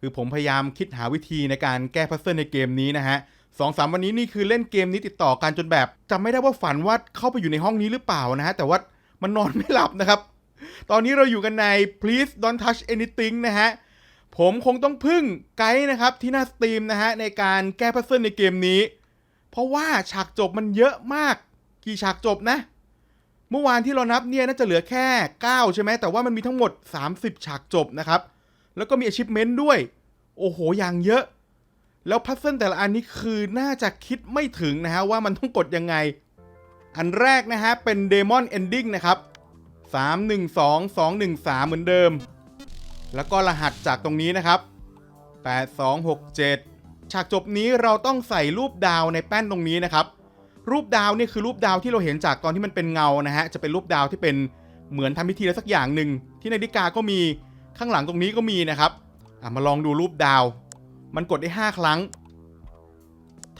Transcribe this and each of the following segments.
คือผมพยายามคิดหาวิธีในการแก้พัซเซิลในเกมนี้นะฮะสองสามวันนี้นี่คือเล่นเกมนี้ติดต่อกันจนแบบจำไม่ได้ว่าฝันว่าเข้าไปอยู่ในห้องนี้หรือเปล่านะฮะแต่ว่ามันนอนไม่หลับนะครับ ตอนนี้เราอยู่กันใน please don't touch anything นะฮะผมคงต้องพึ่งไกด์นะครับที่หน้าสตรีมนะฮะในการแก้พัซเซิลในเกมนี้ เพราะว่าฉากจบมันเยอะมาก กี่ฉากจบนะ เมื่อวานที่เรานับเนี่ยน่าจะเหลือแค่ 9 ใช่ไหมแต่ว่ามันมีทั้งหมด 30 ฉากจบนะครับ แล้วก็มี achievement ด้วย โอ้โห อย่างเยอะ แล้วพัซเซิลแต่ละอันนี้คือน่าจะคิดไม่ถึงนะฮะว่ามันต้องกดยังไง อันแรกนะฮะเป็น Demon Ending นะครับ3 1 2 2 1 3 เหมือนเดิม แล้วก็รหัสจากตรงนี้นะครับ 8 2 6 7 ฉากจบนี้เราต้องใส่รูปดาวในแป้นตรงนี้นะครับ รูปดาวนี่คือรูปดาวที่เราเห็นจากตอนที่มันเป็นเงานะฮะ จะเป็นรูปดาวที่เป็นเหมือนทำพิธีอะไรสักอย่างหนึ่งที่นาฬิกาก็มี ข้างหลังตรงนี้ก็มีนะครับมาลองดูรูปดาว มันกดได้ 5 ครั้ง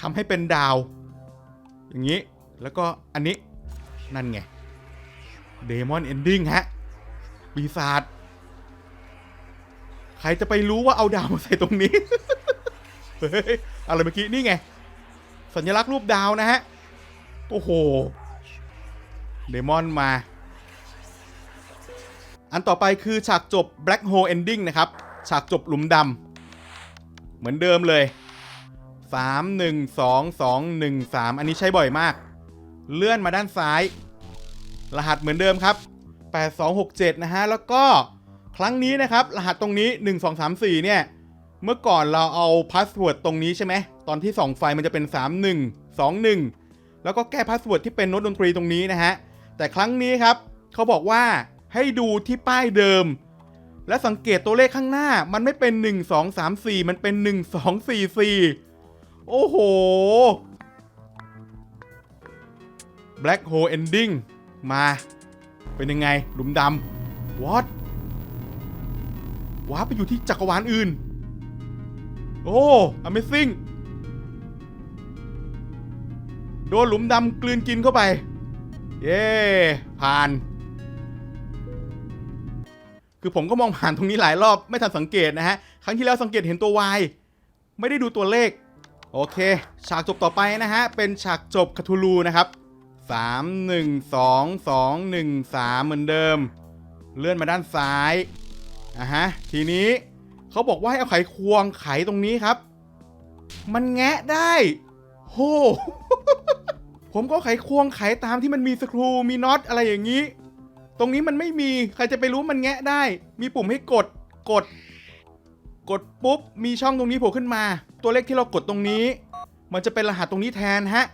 ทำให้เป็นดาว อย่างนี้แล้วก็อันนี้นั่นไงเดมอนเอนดิ้งฮะปีศาจใครจะไปรู้ว่าเอาดาวมาใส่ตรงนี้ เฮ้ย อะไรเมื่อกี้นี่ไง สัญลักษณ์รูปดาวนะฮะ โอ้โห เดมอนมา อันต่อไปคือฉากจบ Black Hole Ending นะครับ ฉากจบหลุมดำเหมือนเดิมเลย 3 1 2 2 1 3 อันนี้ใช้บ่อยมาก เลื่อนมาด้านซ้าย รหัสเหมือนเดิมครับ 8267 นะฮะ แล้วก็ครั้งนี้นะครับ รหัสตรงนี้ 1 2 3 4 เนี่ย เมื่อก่อนเราเอาพาสเวิร์ดตรงนี้ใช่ไหม ตอนที่ส่องไฟมันจะเป็น 3 1 2 1 แล้วก็แก้พาสเวิร์ดที่เป็นโน้ตดนตรีตรงนี้นะฮะ แต่ครั้งนี้ครับเขาบอกว่า ให้ดูที่ป้ายเดิม และสังเกตตัวเลขข้างหน้า มันไม่เป็น 1 2 3 4 มันเป็น 1 2 4 4 โอ้โห Black Hole Ending มา เป็นยังไง หลุมดำ What ว้าไปอยู่ที่จักรวาลอื่น โอ้ Amazing โดนหลุมดำกลืนกินเข้าไป เย้ ผ่าน คือผมก็มองผ่านตรงนี้หลายรอบไม่ทันสังเกตนะฮะ ครั้งที่แล้วสังเกตเห็นตัว Y ไม่ได้ดูตัวเลข โอเค ฉากจบต่อไปนะฮะ เป็นฉากจบคาทูลูนะครับ3 1 2 2 1 3 เหมือนเดิม เลื่อนมาด้านซ้ายอะฮะ ทีนี้เขาบอกว่าให้เอาไขควงไขตรงนี้ครับ มันแงะได้โหผมก็ไขควงไขตามที่มันมีสกรูมีน็อตอะไรอย่างนี้ ตรงนี้มันไม่มีใครจะไปรู้มันแงะได้ มีปุ่มให้กดกด กดปุ๊บ มีช่องตรงนี้โผล่ขึ้นมา ตัวเลขที่เรากดตรงนี้ มันจะเป็นรหัสตรงนี้แทนฮะ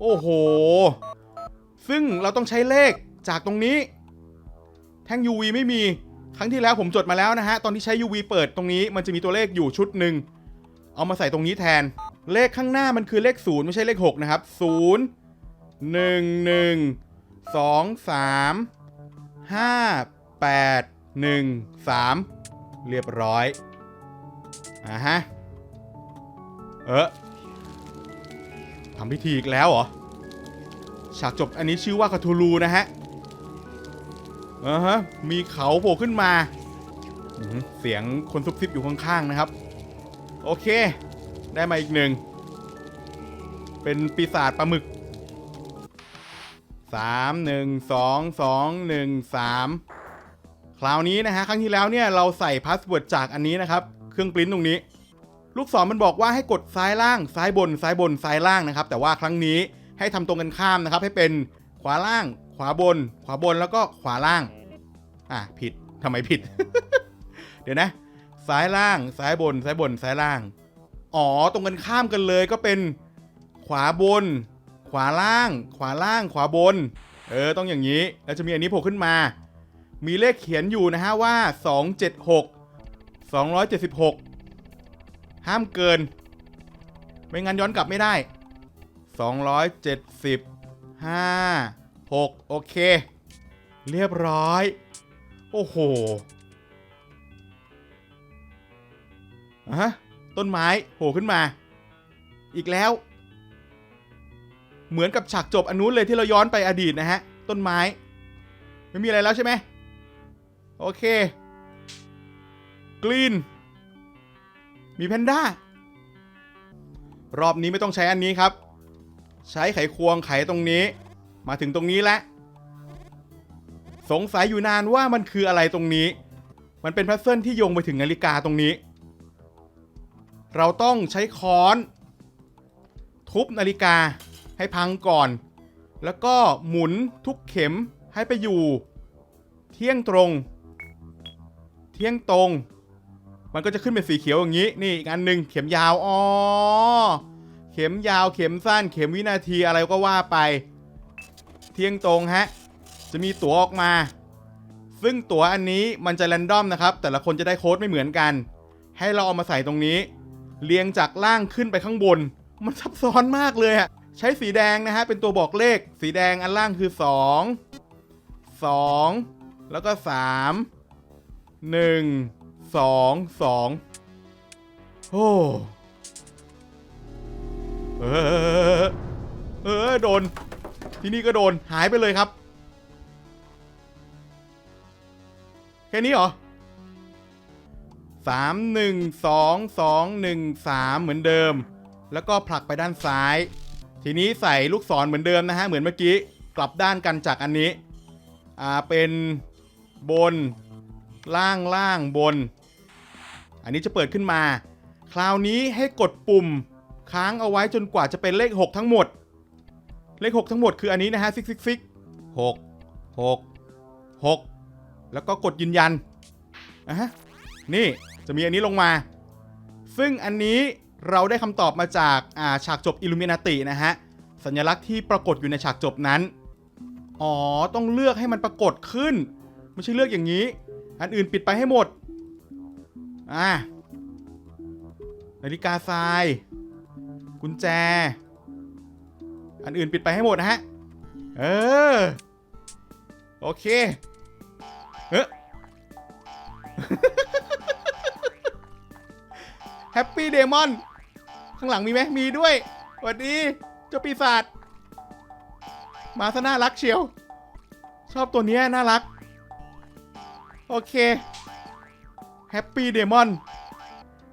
โอ้โห ซึ่งเราต้องใช้เลขจากตรงนี้ แท่ง UV ไม่มี ครั้งที่แล้วผมจดมาแล้วนะฮะ ตอนที่ใช้ UV เปิดตรงนี้ มันจะมีตัวเลขอยู่ชุดหนึ่ง เอามาใส่ตรงนี้แทน เลขข้างหน้ามันคือเลข 0 ไม่ใช่เลข 6 นะครับ 0 1 1 2 3 5 8 1 3เรียบร้อยอ่าฮะ เออทำพิธีอีกแล้วเหรอ ฉากจบอันนี้ชื่อว่าคาทูลูนะฮะอ่าฮะ มีเขาโผล่ขึ้นมา เสียงคนซุบซิบอยู่ข้างๆนะครับ โอเค ได้มาอีกหนึ่ง เป็นปีศาจปลาหมึก สามหนึ่งสองสองหนึ่งสามคราวนี้นะฮะครั้งที่แล้วเนี่ยเราใส่พาสเวิร์ดจากอันนี้นะครับ เครื่องปริ้นตรงนี้ ลูกศรมันบอกว่าให้กดซ้ายล่างซ้ายบนซ้ายบนซ้ายล่างนะครับ แต่ว่าครั้งนี้ให้ทำตรงกันข้ามนะครับ ให้เป็นขวาล่าง ขวาบน ขวาบนแล้วก็ขวาล่าง อะผิดทำไมผิด เดี๋ยวนะ ซ้ายล่างซ้ายบนซ้ายบนซ้ายล่าง อ๋อตรงกันข้ามกันเลยก็เป็นขวาบน ขวาล่าง ขวาล่าง ขวาบน เออ ต้องอย่างนี้ แล้วจะมีอันนี้โผล่ขึ้นมา มีเลขเขียนอยู่นะฮะว่า 276 276 ห้ามเกิน ไม่งั้นย้อนกลับไม่ได้ 270 5 6 โอเค เรียบร้อย โอ้โหอะฮะต้นไม้โผล่ขึ้นมา อีกแล้ว เหมือนกับฉากจบอันนู้นเลยที่เราย้อนไปอดีตนะฮะ ต้นไม้ ไม่มีอะไรแล้วใช่ไหมโอเคกรีน มีแพนด้า รอบนี้ไม่ต้องใช้อันนี้ครับ ใช้ไขควงไขตรงนี้ มาถึงตรงนี้แล้ว สงสัยอยู่นานว่ามันคืออะไรตรงนี้ มันเป็นพัซเซิลที่โยงไปถึงนาฬิกาตรงนี้ เราต้องใช้ค้อน ทุบนาฬิกา ให้พังก่อน แล้วก็หมุนทุกเข็มให้ไปอยู่ เที่ยงตรง เที่ยงตรง มันก็จะขึ้นเป็นสีเขียวอย่างนี้ นี่อีกอันหนึ่งเข็มยาว อ๋อ เข็มยาวเข็มสั้น เข็มวินาทีอะไรก็ว่าไป เที่ยงตรงฮะ จะมีตั๋วออกมา ซึ่งตั๋วอันนี้มันจะแรนดอมนะครับ แต่ละคนจะได้โค้ดไม่เหมือนกัน ให้เราเอามาใส่ตรงนี้ เรียงจากล่างขึ้นไปข้างบน มันซับซ้อนมากเลยอะ ใช้สีแดงนะฮะเป็นตัวบอกเลข สีแดงอันล่างคือ 2 2 แล้วก็ 3 1 2 2 โอ้เออเออโดน ที่นี่ก็โดนหายไปเลยครับ แค่นี้เหรอสามหนึ่งสองสองหนึ่งสามเหมือนเดิม แล้วก็ผลักไปด้านซ้าย ทีนี้ใส่ลูกศรเหมือนเดิมนะฮะ เหมือนเมื่อกี้กลับด้านกันจากอันนี้ อ่า เป็นบน ล่างล่างบน อันนี้จะเปิดขึ้นมา คราวนี้ให้กดปุ่มค้างเอาไว้จนกว่าจะเป็นเลข 6 ทั้งหมด เลข 6 ทั้งหมดคืออันนี้นะฮะซิกซิกซิกหกหกหกแล้วก็กดยืนยันอะฮะนี่จะมีอันนี้ลงมา ซึ่งอันนี้ เราได้คำตอบมาจากาฉากจบอิลูมินาตินะฮะ สัญลักษณ์ที่ปรากฏอยู่ในฉากจบนั้น อ๋อ ต้องเลือกให้มันปรากฏขึ้น ไม่ใช่เลือกอย่างนี้ อันอื่นปิดไปให้หมด อ่านาฬิกาทราย กุญแจ อันอื่นปิดไปให้หมดนะฮะ เออ โอเค เฮ้แฮปปี้เดมอนางหลังมีไหมมีด้วยสวัสดี เจ้าปีศาจมาซะน่ารักเชียว ชอบตัวนี้น่ารัก โอเคแฮปปี้เดมอน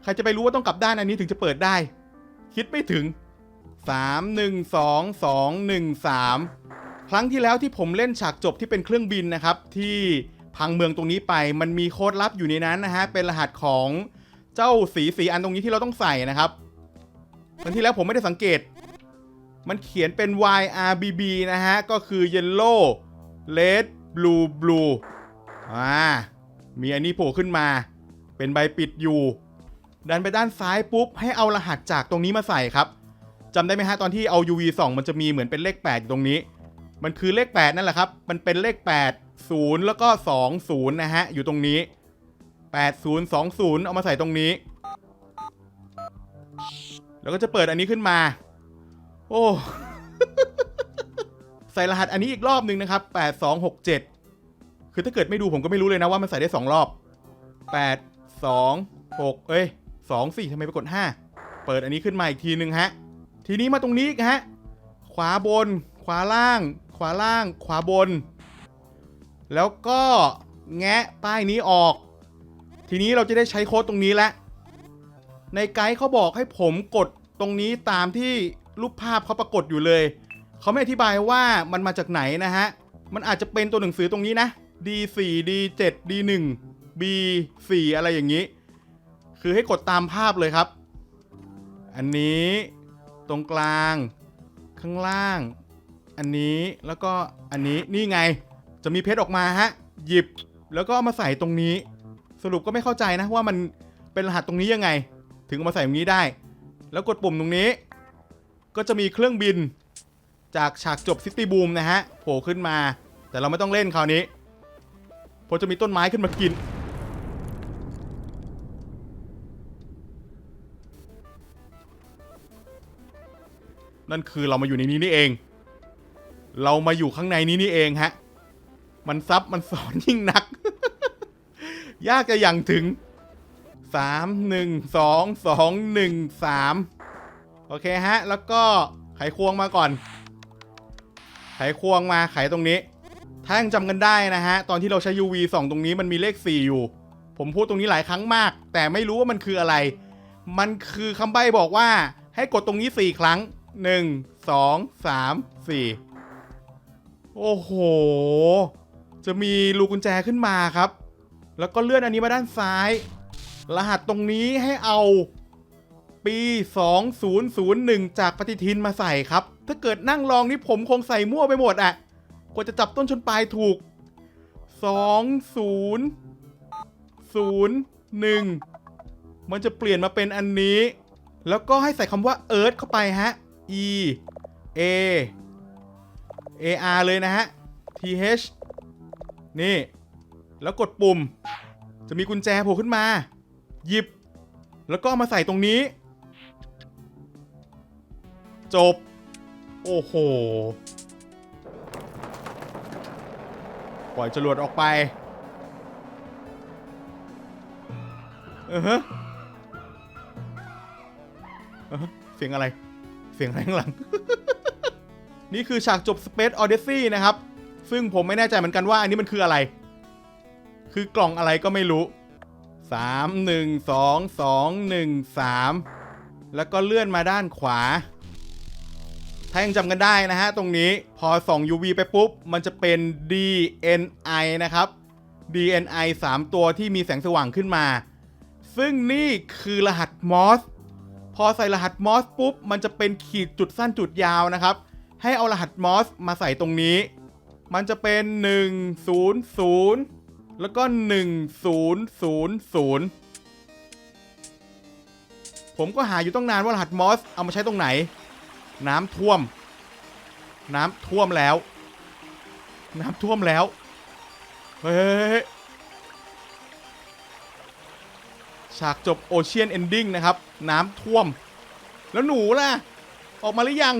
ใครจะไปรู้ว่าต้องกลับด้านอันนี้ถึงจะเปิดได้ คิดไม่ถึง 3 1 2 2 1 3 ครั้งที่แล้วที่ผมเล่นฉากจบที่เป็นเครื่องบินนะครับ ที่พังเมืองตรงนี้ไป มันมีโค้ดลับอยู่ในนั้นนะฮะ เป็นรหัสของเจ้าสีสีอันตรงนี้ที่เราต้องใส่นะครับ ครั้งที่แล้วผมไม่ได้สังเกต มันเขียนเป็น YRBB นะฮะ ก็คือ Yellow Red Blue Blue อ่า มีอันนี้โผล่ขึ้นมา เป็นใบปิดอยู่ ดันไปด้านซ้ายปุ๊บ ให้เอารหัสจากตรงนี้มาใส่ครับจำได้ไหมฮะ ตอนที่เอา UV ส่องมันจะมีเหมือนเป็นเลข 8 อยู่ตรงนี้ มันคือเลข 8 นั่นแหละครับ มันเป็นเลข 8 0 แล้วก็ 2 0 นะฮะ อยู่ตรงนี้ 8 0 2 0 เอามาใส่ตรงนี้ แล้วก็จะเปิดอันนี้ขึ้นมา โอ้ ใส่รหัสอันนี้อีกรอบหนึ่งนะครับ8 2 6 7 คือถ้าเกิดไม่ดูผมก็ไม่รู้เลยนะว่ามันใส่ได้ 2 รอบ 8 2 6 เอ้ย2 4ทำไมไปกด 5 เปิดอันนี้ขึ้นมาอีกทีหนึ่งฮะ ทีนี้มาตรงนี้อีกฮะ ขวาบน ขวาล่าง ขวาล่าง ขวาบน แล้วก็แงะป้ายนี้ออก ทีนี้เราจะได้ใช้โค้ดตรงนี้แล้วในไกด์เขาบอกให้ผมกด ตรงนี้ตามที่รูปภาพเขาปรากฏอยู่เลย เขาไม่อธิบายว่ามันมาจากไหนนะฮะ มันอาจจะเป็นตัวหนังสือตรงนี้นะ D4 D7 D1 B4 อะไรอย่างนี้ คือให้กดตามภาพเลยครับ อันนี้ตรงกลาง ข้างล่าง อันนี้แล้วก็อันนี้นี่ไง จะมีเพชรออกมาฮะ หยิบแล้วก็ามาใส่ตรงนี้ สรุปก็ไม่เข้าใจนะว่ามันเป็นรหัสตรงนี้ยังไง ถึงามาใส่ตรงนี้ได้ แล้วกดปุ่มตรงนี้ ก็จะมีเครื่องบิน จากฉากจบซิตี้บูมนะฮะโผล่ขึ้นมา แต่เราไม่ต้องเล่นคราวนี้เพราะจะมีต้นไม้ขึ้นมากิน นั่นคือเรามาอยู่ในนี้นี่เอง เรามาอยู่ข้างในนี้นี่เองฮะ มันซับมันสอนยิ่งนัก ยากจะย่างถึง สามหนึ่งสองสองหนึ่งสามโอเคฮะ แล้วก็ไขควงมาก่อน ไขควงมาไขตรงนี้ ถ้ายังจำกันได้นะฮะ ตอนที่เราใช้ UV ส่องตรงนี้มันมีเลข 4 อยู่ ผมพูดตรงนี้หลายครั้งมาก แต่ไม่รู้ว่ามันคืออะไร มันคือคำใบ้บอกว่า ให้กดตรงนี้ 4 ครั้ง 1 2 3 4 โอ้โห จะมีลูกกุญแจขึ้นมาครับ แล้วก็เลื่อนอันนี้มาด้านซ้าย รหัสตรงนี้ให้เอาปี 2001 จากปฏิทินมาใส่ครับ ถ้าเกิดนั่งลองนี่ผมคงใส่มั่วไปหมดอะกว่าจะจับต้นชนปลายถูก 20 01 มันจะเปลี่ยนมาเป็นอันนี้ แล้วก็ให้ใส่คำว่า Earth เข้าไปฮะ E A A R เลยนะฮะ T H นี่ แล้วกดปุ่ม จะมีกุญแจโผล่ขึ้นมา หยิบ แล้วก็เอามาใส่ตรงนี้ จบ โอ้โห ปล่อยจรวดออกไปเออฮะเออฮะเสียงอะไร เสียงอะไรข้างหลัง นี่คือฉากจบ Space Odyssey นะครับ ซึ่งผมไม่แน่ใจเหมือนกันว่าอันนี้มันคืออะไร คือกล่องอะไรก็ไม่รู้ 3 1 2 2 1 3 แล้วก็เลื่อนมาด้านขวา ถ้ายังจำกันได้นะฮะ ตรงนี้พอส่อง UV ไปปุ๊บ มันจะเป็น DNI นะครับ DNI 3 ตัวที่มีแสงสว่างขึ้นมา ซึ่งนี่คือรหัสมอสพอใส่รหัสมอสปุ๊บ มันจะเป็นขีดจุดสั้นจุดยาวนะครับ ให้เอารหัสมอสมาใส่ตรงนี้ มันจะเป็น 100 แล้วก็1000ผมก็หาอยู่ต้องนานว่ารหัสมอสเอามาใช้ตรงไหน น้ำท่วม น้ำท่วมแล้ว น้ำท่วมแล้ว เฮ้ยฉากจบโอเชียนเอนดิ้งนะครับ น้ำท่วม แล้วหนูล่ะ ออกมาหรือยัง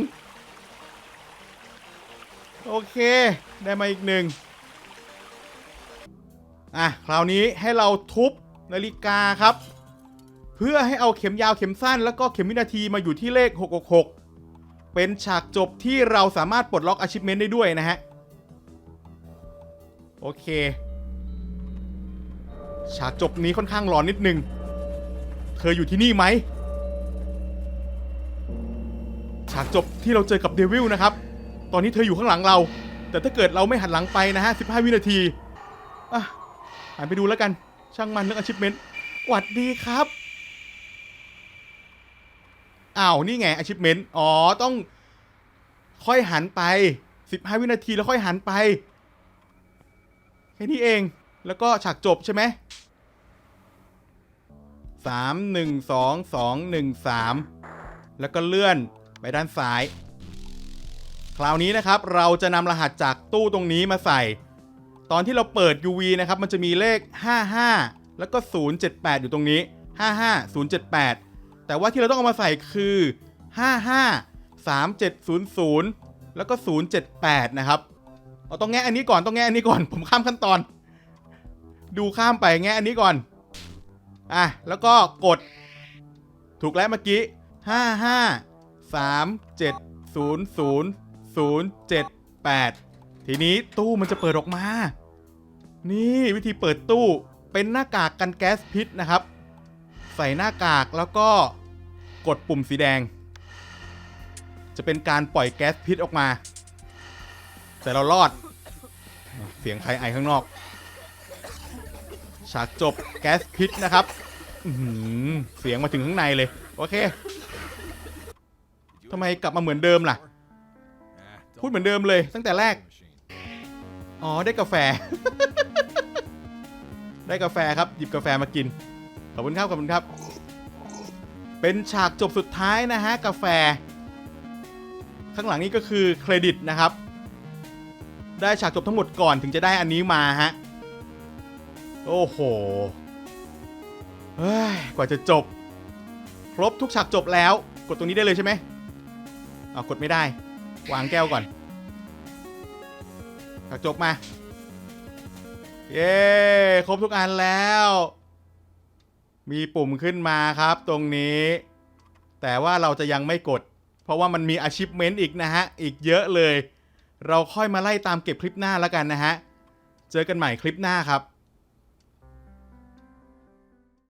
โอเค ได้มาอีกหนึ่ง อะคราวนี้ให้เราทุบนาฬิกาครับ เพื่อให้เอาเข็มยาวเข็มสั้น แล้วก็เข็มวินาทีมาอยู่ที่เลข 666 เป็นฉากจบที่เราสามารถปลดล็อก achievement ได้ด้วยนะฮะ โอเค ฉากจบนี้ค่อนข้างร้อนนิดนึง เธออยู่ที่นี่ไหม ฉากจบที่เราเจอกับเดวิลนะครับ ตอนนี้เธออยู่ข้างหลังเรา แต่ถ้าเกิดเราไม่หันหลังไปนะฮะ 15 วินาที อะ หันไปดูแล้วกัน ช่างมันเรื่อง achievement หวัดดีครับอ้าวนี่ไง achievement อ๋อต้อง ค่อยหันไป 15 วินาทีแล้วค่อยหันไปแค่นี้เองแล้วก็ฉากจบใช่ไหมสามหนึ่งสองสองหนึ่งสามแล้วก็เลื่อนไปด้านซ้าย คราวนี้นะครับเราจะนำรหัสจากตู้ตรงนี้มาใส่ ตอนที่เราเปิด UV นะครับ มันจะมีเลข 55 แล้วก็ 078 อยู่ตรงนี้ 55 078 แต่ว่าที่เราต้องเอามาใส่คือ 55 3700 แล้วก็ 078 นะครับเราต้องแงะอันนี้ก่อนต้องแงะอันนี้ก่อน ผมข้ามขั้นตอน ดูข้ามไปแงะอันนี้ก่อน อะ แล้วก็กด ถูกแล้วเมื่อกี้ 5 5 3 7 0 0 0 7 8 ทีนี้ตู้มันจะเปิดออกมา นี่วิธีเปิดตู้เป็นหน้ากากกันแก๊สพิษนะครับ ใส่หน้ากากแล้วก็กดปุ่มสีแดง จะเป็นการปล่อยแก๊สพิษออกมา แต่เรารอด เสียงใครไอข้างนอก ฉากจบแก๊สพิษนะครับหือเสียงมาถึงข้างในเลย โอเคทำไมกลับมาเหมือนเดิมล่ะ พูดเหมือนเดิมเลยตั้งแต่แรก อ๋อได้กาแฟ ได้กาแฟครับ หยิบกาแฟมากิน ขอบคุณครับ ขอบคุณครับ เป็นฉากจบสุดท้ายนะฮะ กาแฟ ข้างหลังนี้ก็คือเครดิตนะครับ ได้ฉากจบทั้งหมดก่อนถึงจะได้อันนี้มาฮะ โอ้โหเฮ้ยกว่าจะจบ ครบทุกฉากจบแล้ว กดตรงนี้ได้เลยใช่ไหมเอากดไม่ได้ วางแก้วก่อนฉากจบมา เย้ครบทุกอันแล้ว มีปุ่มขึ้นมาครับตรงนี้ แต่ว่าเราจะยังไม่กด เพราะว่ามันมี achievement อีกนะฮะ อีกเยอะเลย เราค่อยมาไล่ตามเก็บคลิปหน้าแล้วกันนะฮะ เจอกันใหม่คลิปหน้าครับ